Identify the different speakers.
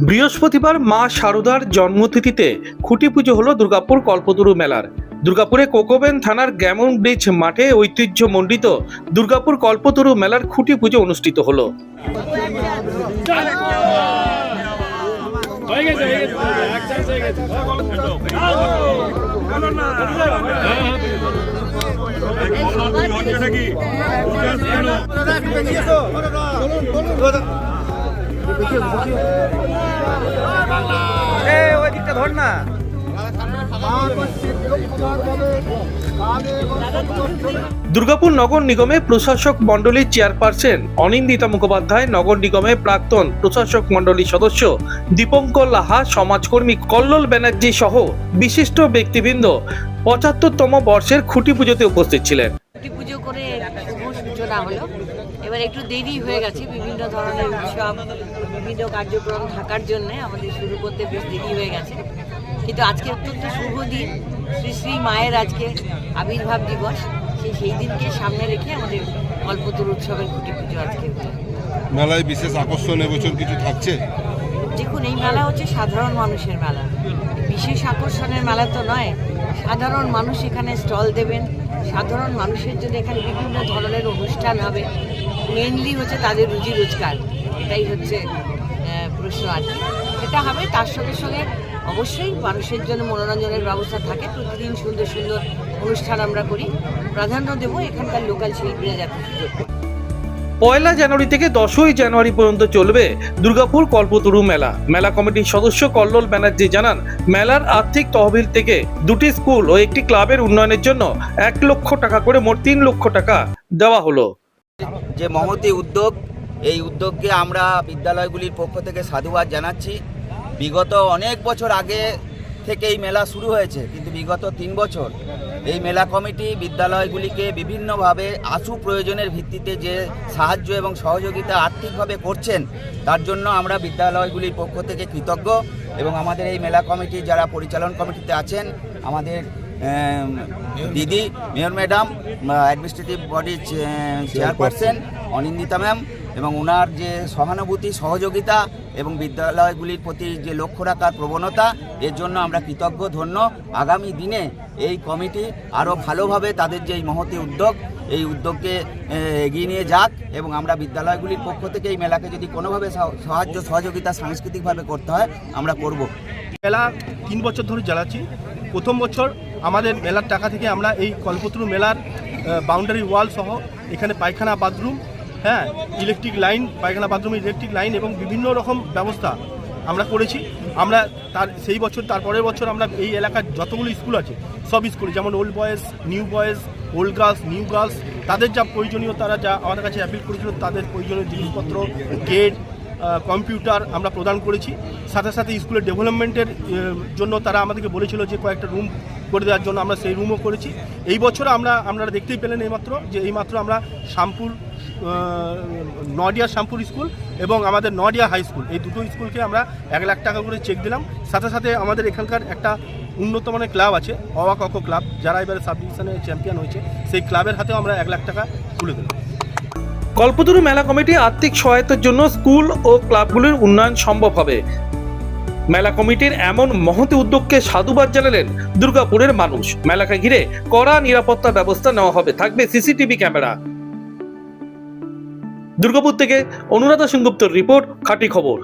Speaker 1: বৃহস্পতিবার মা শারদার জন্মতিথিতে খুঁটি পুজো হলো দুর্গাপুর কল্পতরু মেলার। দুর্গাপুরে কোকোবেন থানার গ্যামন ব্রিজ মাঠে ঐতিহ্যমণ্ডিত দুর্গাপুর কল্পতরু মেলার খুঁটি পুজো অনুষ্ঠিত হলো।
Speaker 2: ওই দিকটা ধর না।
Speaker 1: দুর্গাপুর নগর নিগমে প্রশাসক মণ্ডলীর চেয়ারপারসন অনিন্দিতা মুখোপাধ্যায় নগর নিগমে প্রাক্তন প্রশাসক মণ্ডলীর সদস্য দীপঙ্কর লাহা সমাজকর্মী কল্লোল ব্যানার্জি সহ বিশিষ্ট ব্যক্তিবৃন্দ পঁচাত্তরতম বর্ষের খুঁটি পুজোতে উপস্থিত ছিলেন।
Speaker 3: ছুটি পুজো করে সূচনা হলো। এবার একটু দেরি হয়ে গেছে বিভিন্ন ধরনের উৎসব বিভিন্ন কার্যক্রম থাকার জন্য আমাদের শুরু করতে বেশ দেরি হয়ে গেছে। কিন্তু আজকে অত্যন্ত শুভ দিন শ্রী শ্রী মায়ের আজকে আবির্ভাব দিবস। সেই সেই দিনকে সামনে রেখে আমাদের কল্পতরু উৎসবের খুঁটি পুজো আজকে।
Speaker 4: মেলায় বিশেষ আকর্ষণ এবছর কিছু থাকছে?
Speaker 3: দেখুন এই মেলা হচ্ছে সাধারণ মানুষের মেলা। বিশেষ আকর্ষণের মেলা তো নয় সাধারণ মানুষ এখানে স্টল দেবেন সাধারণ মানুষের জন্য এখানে বিভিন্ন ধরনের অনুষ্ঠান হবে। মেনলি হচ্ছে তাদের রুজি রোজগার। এটাই হচ্ছে প্রশ্ন আর এটা হবে, তার সঙ্গে সঙ্গে অবশ্যই মানুষের জন্য মনোরঞ্জনের ব্যবস্থা থাকে। প্রতিদিন সুন্দর সুন্দর অনুষ্ঠান আমরা করি। প্রাধান্য দেবো এখানকার লোকাল শিল্পীরা যাতে সুযোগ।
Speaker 1: পয়লা জানুয়ারি থেকে দশই জানুয়ারি পর্যন্ত চলবে দুর্গাপুর কল্পতরু মেলা। মেলা কমিটির সদস্য কল্লোল ব্যানার্জি জানান, মেলার আর্থিক তহবিল থেকে দুটি স্কুল ও একটি ক্লাবের উন্নয়নের জন্য এক লক্ষ টাকা করে মোট তিন লক্ষ টাকা দেওয়া হলো।
Speaker 2: যে মহতি উদ্যোগ, এই উদ্যোগকে আমরা বিদ্যালয়গুলির পক্ষ থেকে সাধুবাদ জানাচ্ছি। বিগত অনেক বছর আগে থেকে এই মেলা শুরু হয়েছে কিন্তু বিগত তিন বছর এই মেলা কমিটি বিদ্যালয়গুলিকে বিভিন্নভাবে আশু প্রয়োজনের ভিত্তিতে যে সাহায্য এবং সহযোগিতা আর্থিকভাবে করছেন তার জন্য আমরা বিদ্যালয়গুলির পক্ষ থেকে কৃতজ্ঞ এবং আমাদের এই মেলা কমিটি যারা পরিচালন কমিটিতে আছেন আমাদের দিদি মেয়র ম্যাডাম অ্যাডমিনিস্ট্রেটিভ বডির চেয়ারপারসন অনিন্দিতা ম্যাম এবং ওনার যে সহানুভূতি, সহযোগিতা এবং বিদ্যালয়গুলির প্রতি যে লক্ষ্য রাখার প্রবণতা, এর জন্য আমরা কৃতজ্ঞ, ধন্য। আগামী দিনে এই কমিটি আরও ভালোভাবে তাদের যে এই মহতি উদ্যোগ, এই উদ্যোগকে এগিয়ে নিয়ে যাক এবং আমরা বিদ্যালয়গুলির পক্ষ থেকে এই মেলাকে যদি কোনোভাবে সাহ- সাহায্য, সহযোগিতা সাংস্কৃতিকভাবে করতে হয়, আমরা করব।
Speaker 5: মেলা তিন বছর ধরে জ্বালাচ্ছি প্রথম বছর আমাদের মেলার টাকা থেকে আমরা এই কল্পতরু মেলার বাউন্ডারি ওয়াল সহ এখানে পায়খানা বাথরুম হ্যাঁ ইলেকট্রিক লাইন পায়খানা বাথরুম ইলেকট্রিক লাইন এবং বিভিন্ন রকম ব্যবস্থা আমরা করেছি। আমরা তার, সেই বছর তারপরের বছর আমরা এই এলাকার যতগুলো স্কুল আছে, সব স্কুল যেমন old boys new boys old girls new girls তাদের যা প্রয়োজনীয়, তারা যা আমাদের কাছে অ্যাপিল করেছিল, তাদের প্রয়োজনীয় জিনিসপত্র গেট কম্পিউটার আমরা প্রদান করেছি। সাথে সাথে স্কুলের ডেভেলপমেন্টের জন্য তারা আমাদেরকে বলেছিল যে কয়েকটা রুম করে দেওয়ার জন্য আমরা সেই রুমও করেছি। এই বছর আমরা, আপনারা দেখতেই পেলেন এইমাত্র যে এইমাত্র আমরা শ্যামপুর নডিয়া শ্যামপুর স্কুল এবং আমাদের নডিয়া হাই স্কুল, এই দুটো স্কুলকে আমরা এক লাখ টাকা করে চেক দিলাম। সাথে সাথে আমাদের এখানকার একটা উন্নত মানের ক্লাব আছে অক ক্লাব যারা এবারে সাব ডিভিশনে চ্যাম্পিয়ন হয়েছে, সেই ক্লাবের হাতেও আমরা এক লাখ টাকা তুলে দিলাম।
Speaker 1: কল্পতরু মেলা কমিটি আর্থিক সহায়তার জন্য স্কুল ও ক্লাবগুলির উন্নয়ন সম্ভব হবে। মেলা কমিটির এমন মহতি উদ্যোগকে সাধুবাদ জানালেন দুর্গাপুরের মানুষ। মেলাকে ঘিরে কড়া নিরাপত্তা ব্যবস্থা নেওয়া হবে, থাকবে সিসিটিভি ক্যামেরা। দুর্গাপুর থেকে অনুরাধা সিংগুপ্তর রিপোর্ট, খাঁটি খবর।